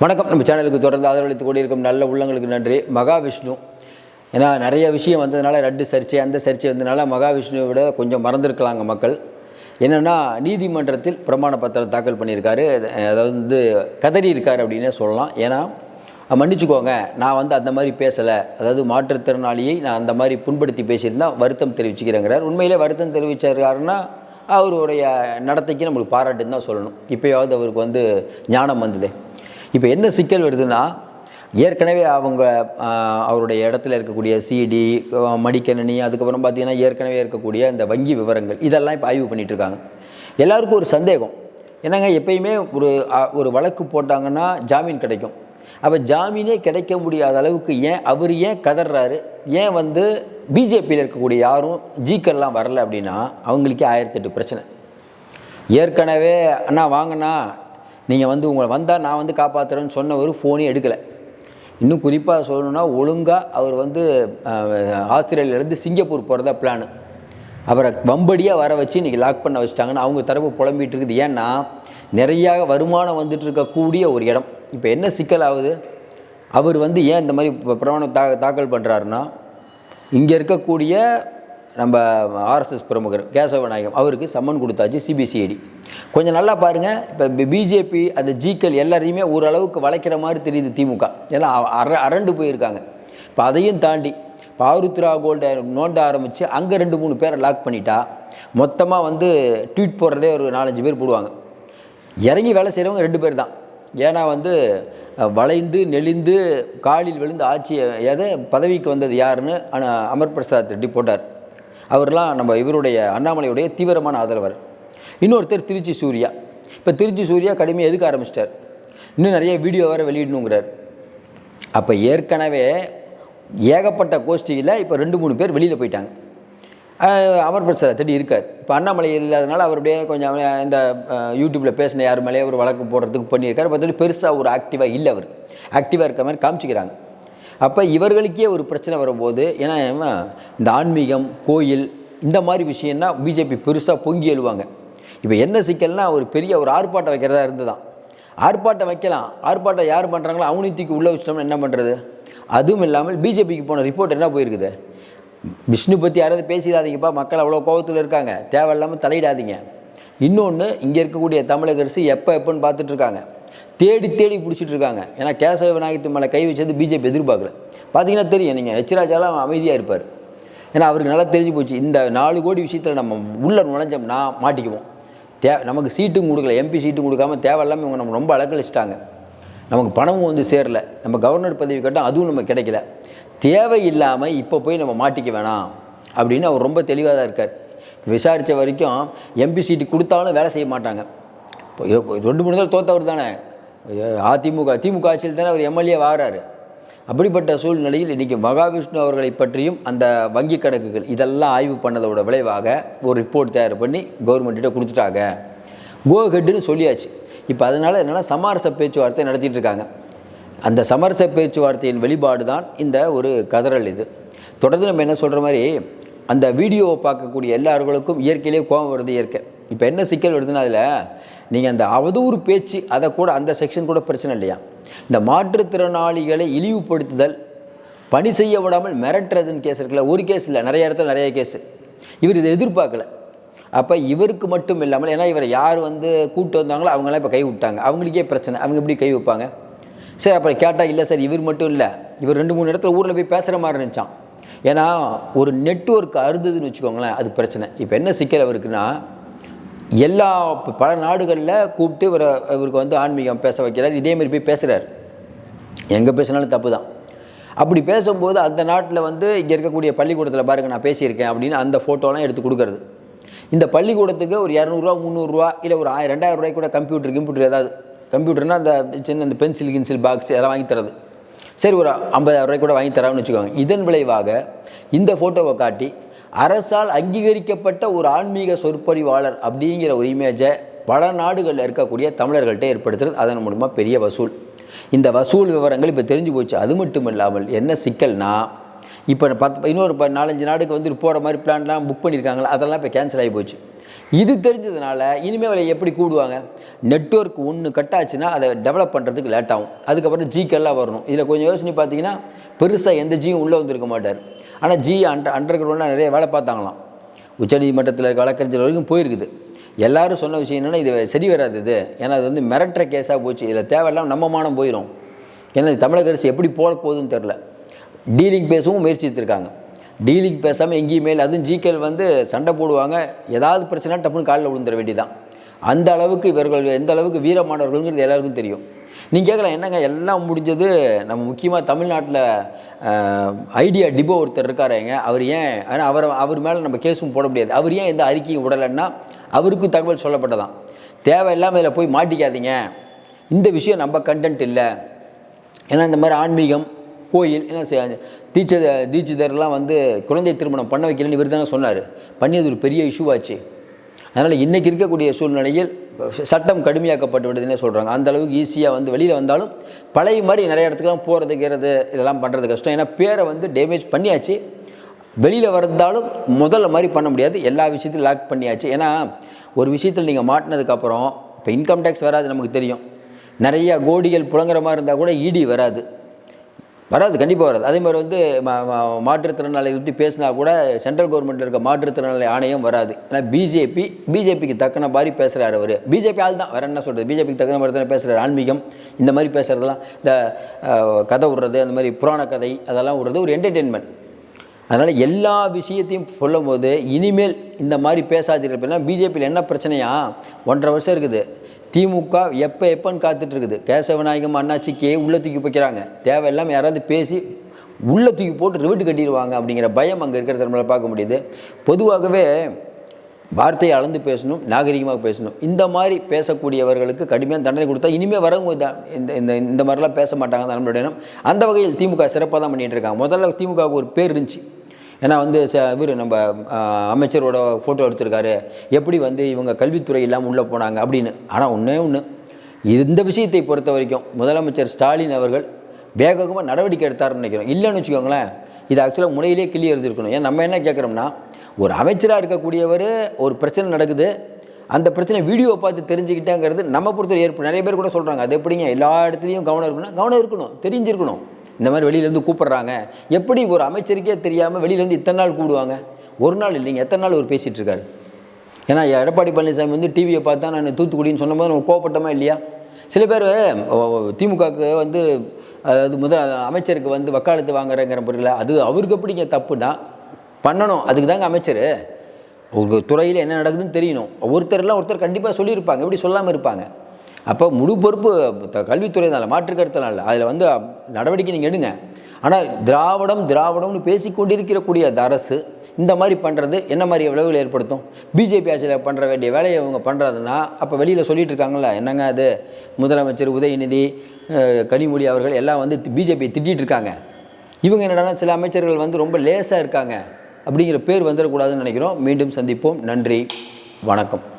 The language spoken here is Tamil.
வணக்கம். நம்ம சேனலுக்கு தொடர்ந்து ஆதரவளித்து கூடியிருக்கும் நல்ல உள்ளங்களுக்கு நன்றி. மகாவிஷ்ணு. ஏன்னா நிறைய விஷயம் வந்ததுனால ரெண்டு சர்ச்சை அந்த சர்ச்சை வந்ததுனால மகாவிஷ்ணுவை விட கொஞ்சம் மறந்துருக்கலாங்க மக்கள். என்னென்னா நீதிமன்றத்தில் பிரமாண பத்திரம் தாக்கல் பண்ணியிருக்காரு. அதாவது வந்து கதறி இருக்கார் அப்படின்னே சொல்லலாம். ஏன்னா மன்னிச்சுக்கோங்க நான் வந்து அந்த மாதிரி பேசலை. அதாவது மாற்றுத்திறனாளியை நான் அந்த மாதிரி புண்படுத்தி பேசியிருந்தா வருத்தம் தெரிவிச்சுக்கிறேங்கிறார். உண்மையிலே வருத்தம் தெரிவிச்சிருக்காருன்னா அவருடைய நடத்தைக்கு நம்மளுக்கு பாராட்டுன்னு தான் சொல்லணும். இப்போயாவது அவருக்கு வந்து ஞானம் வந்ததே. இப்போ என்ன சிக்கல் வருதுன்னா ஏற்கனவே அவங்க அவருடைய இடத்துல இருக்கக்கூடிய சிடி மடிக்கணினி அதுக்கப்புறம் பார்த்திங்கன்னா ஏற்கனவே இருக்கக்கூடிய இந்த வங்கி விவரங்கள் இதெல்லாம் இப்போ ஆய்வு பண்ணிகிட்ருக்காங்க இருக்காங்க எல்லாருக்கும் ஒரு சந்தேகம். என்னங்க எப்பயுமே ஒரு ஒரு வழக்கு போட்டாங்கன்னா ஜாமீன் கிடைக்கும். அப்போ ஜாமீனே கிடைக்க முடியாத அளவுக்கு ஏன் அவர் ஏன் கதறாரு ஏன் வந்து பிஜேபியில் இருக்கக்கூடிய யாரும் ஜீக்கெல்லாம் வரல அப்படின்னா அவங்களுக்கே ஆயிரத்தெட்டு பிரச்சனை. ஏற்கனவே அண்ணா வாங்கண்ணா நீங்கள் வந்து உங்களை வந்தால் நான் வந்து காப்பாற்றுறேன்னு சொன்னவர் ஃபோனே எடுக்கலை. இன்னும் குறிப்பாக சொல்லணும்னா ஒழுங்காக அவர் வந்து ஆஸ்திரேலியாவிலேருந்து சிங்கப்பூர் போகிறதா பிளானு அவரை வம்படியாக வர வச்சு இன்றைக்கி லாக் பண்ண வச்சுட்டாங்கன்னு அவங்க தரப்பு புலம்பிகிட்டு இருக்குது. ஏன்னா நிறையா வருமானம் வந்துட்டு இருக்கக்கூடிய ஒரு இடம். இப்போ என்ன சிக்கல் ஆகுது? அவர் வந்து ஏன் இந்த மாதிரி ப- பிரமாணம் தா தாக்கல் பண்ணுறாருன்னா இங்கே இருக்கக்கூடிய நம்ம ஆர்எஸ்எஸ் பிரமுகர் கேசவ நாயகம் அவருக்கு சம்மன் கொடுத்தாச்சு சிபிசிஐடி கொஞ்சம் நல்லா பாருங்கள் இப்போ பிஜேபி அந்த ஜிக்கள் எல்லாரையுமே ஓரளவுக்கு வளைக்கிற மாதிரி தெரியுது திமுக. ஏன்னா அ- அர அரண்டு போயிருக்காங்க. இப்போ அதையும் தாண்டி பாருத்ரா ஆருத்ரா கோல்டை நோண்ட ஆரம்பித்து அங்கே ரெண்டு மூணு பேரை லாக் பண்ணிட்டா மொத்தமாக வந்து ட்வீட் போடுறதே ஒரு நாலஞ்சு பேர் போடுவாங்க. இறங்கி வேலை செய்கிறவங்க ரெண்டு பேர் தான். ஏன்னா வந்து வளைந்து நெளிந்து காலில் விழுந்து ஆட்சி எதை பதவிக்கு வந்தது யாருன்னு ஆனால் அமர் பிரசாத் ரெட்டி போட்டார். அவர்லாம் நம்ம இவருடைய அண்ணாமலையுடைய தீவிரமான ஆதரவர். இன்னொருத்தர் திருச்சி சூர்யா. இப்போ திருச்சி சூர்யா கடுமையாக எதுக்க ஆரம்பிச்சிட்டார்? இன்னும் நிறைய வீடியோ வேறு வெளியிடணுங்கிறார். அப்போ ஏற்கனவே ஏகப்பட்ட கோஷ்டியில் இப்போ ரெண்டு மூணு பேர் வெளியில் போயிட்டாங்க. அமர் பிரசாத் தேடி இருக்கார். இப்போ அண்ணாமலை இல்லாதனால அவருடைய கொஞ்சம் இந்த யூடியூப்பில் பேசின யார் மேலேயே ஒரு வழக்கு போடுறதுக்கு பண்ணியிருக்காரு. பார்த்துட்டு பெருசாக ஒரு ஆக்டிவாக இல்லை அவர். ஆக்டிவாக இருக்கிற மாதிரி காமிச்சிக்கிறாங்க. அப்போ இவர்களுக்கே ஒரு பிரச்சனை வரும்போது ஏன்னா இந்த ஆன்மீகம் கோயில் இந்த மாதிரி விஷயம்னா பிஜேபி பெருசாக பொங்கி எழுவாங்க. இப்போ என்ன சிக்கல்னால் ஒரு பெரிய ஒரு ஆர்ப்பாட்டம் வைக்கிறதா இருந்துதான். ஆர்ப்பாட்டம் வைக்கலாம். ஆர்ப்பாட்டம் யார் பண்ணுறாங்களோ அவனையும் தூக்கி உள்ளே வச்சிட்டோம்னா என்ன பண்ணுறது அதுவும் இல்லாமல் பிஜேபிக்கு போன ரிப்போர்ட் என்ன போயிருக்குது? விஷ்ணு பற்றி யாராவது பேசிடாதீங்கப்பா மக்கள் அவ்வளோ கோபத்தில் இருக்காங்க. தேவையில்லாமல் தலையிடாதீங்க. இன்னொன்று இங்கே இருக்கக்கூடிய தமிழக அரசு எப்போ எப்போன்னு பார்த்துட்ருக்காங்க தேடி தேடி பிடிச்சிட்டு இருக்காங்க ஏன்னா கேசவ விநாயகத்து மேலே கை வச்சது பிஜேபி எதிர்பார்க்கல. பார்த்தீங்கன்னா தெரியும் நீங்கள் எச்ராஜாலாம் அமைதியாக இருப்பார். ஏன்னா அவருக்கு நல்லா தெரிஞ்சு போச்சு. இந்த நாலு கோடி விஷயத்தில் நம்ம உள்ள நுழைஞ்சோம்னா மாட்டிக்குவோம். தே நமக்கு சீட்டும் கொடுக்கல. எம்பி சீட்டும் கொடுக்காம தேவையில்லாமல் இவங்க நம்ம ரொம்ப அலக்கழிச்சிட்டாங்க நமக்கு பணமும் வந்து சேரல. நம்ம கவர்னர் பதவி கட்டம் அதுவும் நமக்கு கிடைக்கல. தேவையில்லாமல் இப்போ போய் நம்ம மாட்டிக்க வேணாம் அப்படின்னு அவர் ரொம்ப தெளிவாக தான் இருக்கார். விசாரித்த வரைக்கும் எம்பி சீட்டு கொடுத்தாலும் வேலை செய்ய மாட்டாங்க. இப்போ ரெண்டு மூணு தடவை தோத்தவர் தானே அதிமுக திமுக ஆட்சியில் தானே அவர் எம்எல்ஏ ஆகிறாரு அப்படிப்பட்ட சூழ்நிலையில் இன்றைக்கி மகாவிஷ்ணு அவர்களை பற்றியும் அந்த வங்கி கணக்குகள் இதெல்லாம் ஆய்வு பண்ணதோட விளைவாக ஒரு ரிப்போர்ட் தயார் பண்ணி கவர்மெண்ட்டிட்ட கொடுத்துட்டாங்க. கோஹெட்டுன்னு சொல்லியாச்சு. இப்போ அதனால் என்னென்னா சமரச பேச்சுவார்த்தை நடத்திட்டு இருக்காங்க. அந்த சமரச பேச்சுவார்த்தையின் வெளிப்பாடு தான் இந்த ஒரு கதறல் இது. தொடர்ந்து நம்ம என்ன சொல்கிற மாதிரி அந்த வீடியோவை பார்க்கக்கூடிய எல்லார்களுக்கும் இயற்கையிலே கோபம் வருது இயற்கை. இப்போ என்ன சிக்கல் வருதுன்னா அதில் நீங்கள் அந்த அவதூறு பேச்சு அதை கூட அந்த செக்ஷன் கூட பிரச்சனை இல்லையா? இந்த மாற்றுத்திறனாளிகளை இழிவுபடுத்துதல் பணி செய்ய விடாமல் மிரட்டுறதுன்னு கேஸ் இருக்குல்ல ஒரு கேஸ் இல்லை நிறைய இடத்துல நிறைய கேஸ் இவர் இதை எதிர்பார்க்கல. அப்போ இவருக்கு மட்டும் இல்லாமல் ஏன்னா இவரை யார் வந்து கூப்பிட்டு வந்தாங்களோ அவங்களாம் இப்போ கை விட்டாங்க. அவங்களுக்கே பிரச்சனை. அவங்க எப்படி கை வைப்பாங்க? சரி அப்புறம் கேட்டால் இல்லை சார் இவர் மட்டும் இல்லை. இவர் ரெண்டு மூணு இடத்துல ஊரில் போய் பேசுகிற மாதிரி இருந்துச்சான் ஏன்னா ஒரு நெட்வொர்க் அறுந்ததுன்னு வச்சுக்கோங்களேன் அது பிரச்சனை. இப்போ என்ன சிக்கல் அவருக்குன்னா எல்லா பல நாடுகளில் கூப்பிட்டு இவரை இவருக்கு வந்து ஆன்மீகம் பேச வைக்கிறார். இதேமாரி போய் பேசுகிறார் எங்கே பேசினாலும் தப்பு தான் அப்படி பேசும்போது அந்த நாட்டில் வந்து இங்கே இருக்கக்கூடிய பள்ளிக்கூடத்தில் பாருங்கள் நான் பேசியிருக்கேன் அப்படின்னு அந்த ஃபோட்டோலாம் எடுத்து கொடுக்கறது. இந்த பள்ளிக்கூடத்துக்கு ஒரு இரநூறுவா முந்நூறுரூவா இல்லை ஒரு ஆயிரம் ரெண்டாயிரம் ரூபாய்க்கு கூட கம்ப்யூட்டர் கம்ப்யூட்டர் ஏதாவது கம்ப்யூட்டர்னால் அந்த சின்ன அந்த பென்சில் கின்சில் பாக்ஸ் அதெல்லாம் வாங்கி தரது. சரி ஒரு ஐம்பதாயிரம் ரூபாய் கூட வாங்கி தரான்னு வச்சுக்கோங்க. இதன் விளைவாக இந்த ஃபோட்டோவை காட்டி அரசால் அங்கீகரிக்கப்பட்ட ஒரு ஆன்மீக சொற்பொழிவாளர் அப்படிங்கிற ஒரு இமேஜை பல நாடுகளில் இருக்கக்கூடிய தமிழர்கள்ட்ட ஏற்படுத்துறது அதன் மூலமாக பெரிய வசூல். இந்த வசூல் விவரங்கள் இப்போ தெரிஞ்சு போச்சு. அது மட்டும் இல்லாமல் என்ன சிக்கல்னா இப்போ பத்து இன்னொரு ப- நாலஞ்சு நாடுக்கு வந்து போகிற மாதிரி பிளான்லாம் புக் பண்ணியிருக்காங்களா அதெல்லாம் இப்போ கேன்சல் ஆகி போச்சு. இது தெரிஞ்சதுனால இனிமேல் விலை எப்படி கூடுவாங்க? நெட்வொர்க் ஒன்று கட்டாச்சுன்னா அதை டெவலப் பண்ணுறதுக்கு லேட் ஆகும். அதுக்கப்புறம் ஜிக்கெல்லாம் வரணும். இதில் கொஞ்சம் யோசனை பார்த்தீங்கன்னா பெருசாக எந்த ஜியும் உள்ளே வந்திருக்க மாட்டார். ஆனால் ஜி அண்டர் அண்டர் கிரவுண்டில் நிறைய வேலை பார்த்தாங்களாம். உச்சநீதிமன்றத்தில் இருக்க வழக்கறிஞர் வரைக்கும் போயிருக்குது. எல்லாரும் சொன்ன விஷயம் என்னென்னா இது சரி வராது இது. ஏன்னா அது வந்து மிரட்டுற கேஸாக போச்சு. இதில் தேவையில்லாமல் நம்ம மானம் போயிடும் ஏன்னா இது தமிழக அரசு எப்படி போக போகுதுன்னு தெரில டீலிங் பேசவும் முயற்சித்திருக்காங்க டீலிங் பேசாமல் எங்கேயுமே இல்லை. அதுவும் ஜிகேல் வந்து சண்டை போடுவாங்க. ஏதாவது பிரச்சனை டப்புன்னு காலில் விழுந்துட வேண்டியதான் அந்த அளவுக்கு இவர்கள் எந்த அளவுக்கு வீரமானவர்கள்ங்கிறது எல்லாருக்கும் தெரியும். நீங்கள் கேட்கலாம் என்னங்க எல்லாம் முடிஞ்சது? நம்ம முக்கியமாக தமிழ்நாட்டில் ஐடியா டிபோ ஒருத்தர் இருக்காருங்க. அவர் ஏன் ஆனால் அவரை அவர் மேலே நம்ம கேஸும் போட முடியாது. அவர் ஏன் எந்த அறிக்கையும் விடலைன்னா அவருக்கும் தகவல் சொல்லப்பட்டதான். தேவையில்லாமல் இதில் போய் மாட்டிக்காதீங்க. இந்த விஷயம் நம்ம கண்டென்ட் இல்லை. ஏன்னா இந்த மாதிரி ஆன்மீகம் கோயில் என்ன செய்ய தீட்ச தீட்சிதர்லாம் வந்து குழந்தை திருமணம் பண்ண வைக்கலன்னு இவர் தானே சொன்னார். பண்ணியது ஒரு பெரிய இஷ்யூவாச்சு அதனால் இன்றைக்கி இருக்கக்கூடிய சூழ்நிலையில் சட்டம் கடுமையாக்கப்பட்டு விடுதுன்னே சொல்கிறாங்க அந்த அளவுக்கு ஈஸியாக வந்து வெளியில் வந்தாலும் பழைய மாதிரி நிறைய இடத்துக்குலாம் போகிறதுக்கிறது இதெல்லாம் பண்ணுறது கஷ்டம். ஏன்னா பேரை வந்து டேமேஜ் பண்ணியாச்சு. வெளியில் வந்தாலும் முதல்ல மாதிரி பண்ண முடியாது. எல்லா விஷயத்தையும் லாக் பண்ணியாச்சு. ஏன்னா ஒரு விஷயத்தில் நீங்கள் மாட்டினதுக்கப்புறம் இப்போ இன்கம் டேக்ஸ் வராது நமக்கு தெரியும். நிறைய கோடிகள் புழங்குற மாதிரி இருந்தால் கூட இடி வராது. வராது கண்டிப்பாக வராது. அதே மாதிரி வந்து மா- மா- பற்றி பேசினா கூட சென்ட்ரல் கவர்மெண்ட்டில் இருக்க மாற்றுத்திறனாளி ஆணையம் வராது. ஏன்னா பிஜேபி பிஜேபிக்கு தக்கன மாதிரி பேசுகிறாரு அவர். பிஜேபி ஆள் தான். வேற என்ன சொல்கிறது பிஜேபிக்கு தக்கன மாதிரி தானே பேசுகிறார் ஆன்மீகம் இந்த மாதிரி பேசுகிறதெல்லாம் இந்த கதை விடுறது அந்த மாதிரி புராண கதை அதெல்லாம் விடுறது ஒரு என்டர்டெயின்மெண்ட் அதனால் எல்லா விஷயத்தையும் சொல்லும் போது இனிமேல் இந்த மாதிரி பேசாதீர்கள் அப்படின்னா பிஜேபியில் என்ன பிரச்சனையா? ஒன்றரை வருஷம் இருக்குது. திமுக எப்போ எப்போன்னு காத்துட்டு இருக்குது கேசவநாயகம் அண்ணாச்சிக்கே உள்ள தூக்கி வைக்கிறாங்க. தேவையில்லாமல் யாராவது பேசி உள்ள தூக்கி போட்டு ரிவிட்டு கட்டிடுவாங்க அப்படிங்கிற பயம் அங்கே இருக்கிறத நம்மளால் பார்க்க முடியுது. பொதுவாகவே வார்த்தையை அளந்து பேசணும் நாகரிகமாக பேசணும். இந்த மாதிரி பேசக்கூடியவர்களுக்கு கடுமையான தண்டனை கொடுத்தா இனிமேல் வரவங்க தான் இந்த இந்த இந்த மாதிரிலாம் பேச மாட்டாங்க நம்மளுடைய அந்த வகையில் திமுக சிறப்பாக தான் பண்ணிகிட்டு இருக்காங்க. முதல்ல திமுகவுக்கு ஒரு பேர் இருந்துச்சு. ஏன்னா வந்து ச இவர் நம்ம அமைச்சரோட ஃபோட்டோ எடுத்திருக்காரு. எப்படி வந்து இவங்க கல்வித்துறை இல்லாமல் உள்ளே போனாங்க அப்படின்னு. ஆனால் ஒன்றே ஒன்று இந்த விஷயத்தை பொறுத்த வரைக்கும் முதலமைச்சர் ஸ்டாலின் அவர்கள் வேகமாக நடவடிக்கை எடுத்தாருன்னு நினைக்கிறோம். இல்லைன்னு வச்சுக்கோங்களேன் இது ஆக்சுவலாக முனையிலே கிளியர் எழுதிருக்கணும் ஏன் நம்ம என்ன கேட்குறோம்னா ஒரு அமைச்சராக இருக்கக்கூடியவர் ஒரு பிரச்சனை நடக்குது அந்த பிரச்சனை வீடியோவை பார்த்து தெரிஞ்சுக்கிட்டாங்கிறது நம்ம பொறுத்த ஏற்பு நிறைய பேர் கூட சொல்கிறாங்க அது எப்படிங்க? எல்லா இடத்துலையும் கவனம் இருக்கணும் கவனம் இருக்கணும் தெரிஞ்சிருக்கணும். இந்த மாதிரி வெளியிலேருந்து கூப்பிட்றாங்க. எப்படி ஒரு அமைச்சருக்கே தெரியாமல் வெளியிலேருந்து இத்தனை நாள் கூடுவாங்க ஒரு நாள் இல்லைங்க எத்தனை நாள் அவர் பேசிகிட்டு இருக்காரு? ஏன்னா எடப்பாடி பழனிசாமி வந்து டிவியை பார்த்தா நான் தூத்துக்குடின்னு சொன்னபோது நம்ம கோவப்பட்டோமா இல்லையா? சில பேர் திமுகவுக்கு வந்து அது முதல் அமைச்சருக்கு வந்து வக்காலத்து வாங்குறேங்கிற பொருள் அது அவருக்கு எப்படிங்க தப்புனா பண்ணணும் அதுக்கு தாங்க அமைச்சர். ஒரு துறையில் என்ன நடக்குதுன்னு தெரியணும். ஒருத்தர்லாம் ஒருத்தர் கண்டிப்பாக சொல்லியிருப்பாங்க. எப்படி சொல்லாமல் இருப்பாங்க? அப்போ முழு பொறுப்பு த- கல்வித்துறை தான் மாற்று கருத்தெல்லாம் இல்லை அதில் வந்து நடவடிக்கை நீங்கள் எடுங்க. ஆனால் திராவிடம் திராவிடம்னு பேசிக்கொண்டிருக்கிறக்கூடிய அந்த அரசு இந்த மாதிரி பண்ணுறது என்ன மாதிரி விளைவுகள் ஏற்படுத்தும்? பிஜேபி ஆட்சியில் பண்ணுற வேண்டிய வேலையை இவங்க பண்ணுறதுன்னா அப்போ வெளியில் சொல்லிட்டு இருக்காங்களா என்னங்க அது? முதலமைச்சர் உதயநிதி கனிமொழி அவர்கள் எல்லாம் வந்து பிஜேபி திட்டிகிட்டு இருக்காங்க. இவங்க என்னடா சில அமைச்சர்கள் வந்து ரொம்ப லேசாக இருக்காங்க. அப்படிங்கிற பேர் வந்துடக்கூடாதுன்னு நினைக்கிறோம். மீண்டும் சந்திப்போம். நன்றி. வணக்கம்.